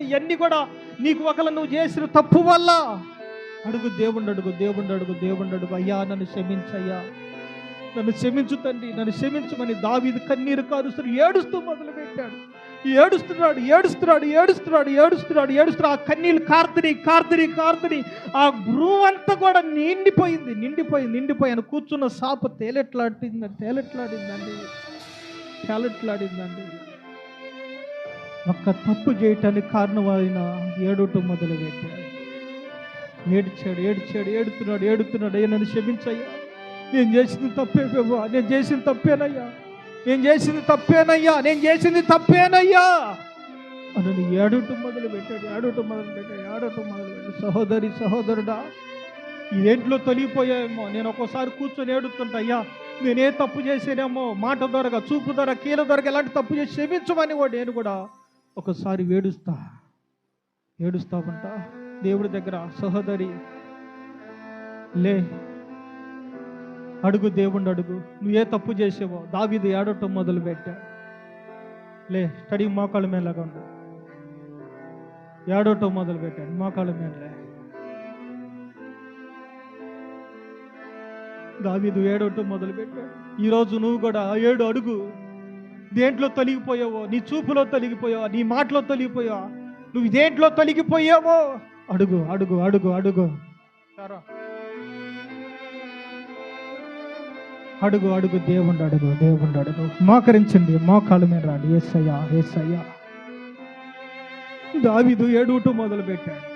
ఇవన్నీ కూడా నీకు ఒకళ్ళు నువ్వు చేసిన తప్పు వల్ల. అడుగు దేవుణ్ణి అడుగు దేవుణ్ణి అడుగు దేవుణ్ణి అడుగు. అయ్యా నన్ను క్షమించయ్యా. నన్ను క్షమించు తండ్రి నన్ను క్షమించమని దావీది కన్నీరు కారుస్తూ ఏడుస్తూ మొదలుపెట్టాడు. ఏడుస్తున్నాడు ఏడుస్తున్నాడు ఏడుస్తున్నాడు ఏడుస్తున్నాడు ఏడుస్తున్నాడు. ఆ కన్నీళ్ళు కార్తిని కార్తిని కార్తిని ఆ భ్రూవ్ అంతా కూడా నిండిపోయింది నిండిపోయింది నిండిపోయాను కూర్చున్న సాప తేలెట్లాడింది తేలెట్లాడిందండి తేలెట్లాడిందండి. ఒక్క తప్పు చేయటానికి కారణమైన ఏడుట మొదలు పెట్టాడు ఏడ్చాడు ఏడ్చాడు ఏడుతున్నాడు ఏడుతున్నాడు. అయ్యా నన్ను క్షమించయ్యా. నేను చేసింది తప్పే బాబా నేను చేసింది తప్పేనయ్యా. నేను చేసింది తప్పేనయ్యా నేను చేసింది తప్పేనయ్యా. అని ఏడుట మొదలు పెట్టాడు ఏడుట మొదలు పెట్టాడు ఏడుట మొదలు పెట్టాడు సహోదరి సహోదరుడా ఇదేంట్లో తొలిగిపోయాయేమో నేను ఒక్కోసారి కూర్చొని ఏడుతుంటా అయ్యా నేనే తప్పు చేసేనేమో మాట దొరక చూపు దొరక కీల దొరక ఎలాంటి తప్పు చేసి క్షమించమని కూడా నేను కూడా. ఒకసారి ఏడుస్తా. ఏడుస్తావంట? దేవుడి దగ్గర సహోదరి లే అడుగు దేవుణ్ణి అడుగు. నువ్వు ఏ తప్పు చేసావో దావిది ఏడటం మొదలు పెట్టా. లే స్టడీ మోకాళ్ళ మేలాగా ఉండు. ఏడవటం మొదలు పెట్టాడు మోకాళ్ళ మేలే. దావీదు ఏడవటం మొదలు పెట్టాడు ఈరోజు నువ్వు కూడా ఏడు అడుగు. దేంట్లో తొలగిపోయావో? నీ చూపులో తొలగిపోయావా? నీ మాటలో తొలగిపోయావా? నువ్వు దేంట్లో తొలగిపోయావో? అడుగు అడుగు అడుగు అడుగు. అడుగు అడుగు దేవుండు అడుగు దేవుండు అడుగు. మోకరించండి మోకాళ్ళ మీద రాండి. ఏసయ్యా ఏసయ్యా. దావీదు ఏడుట మొదలు పెట్టాడు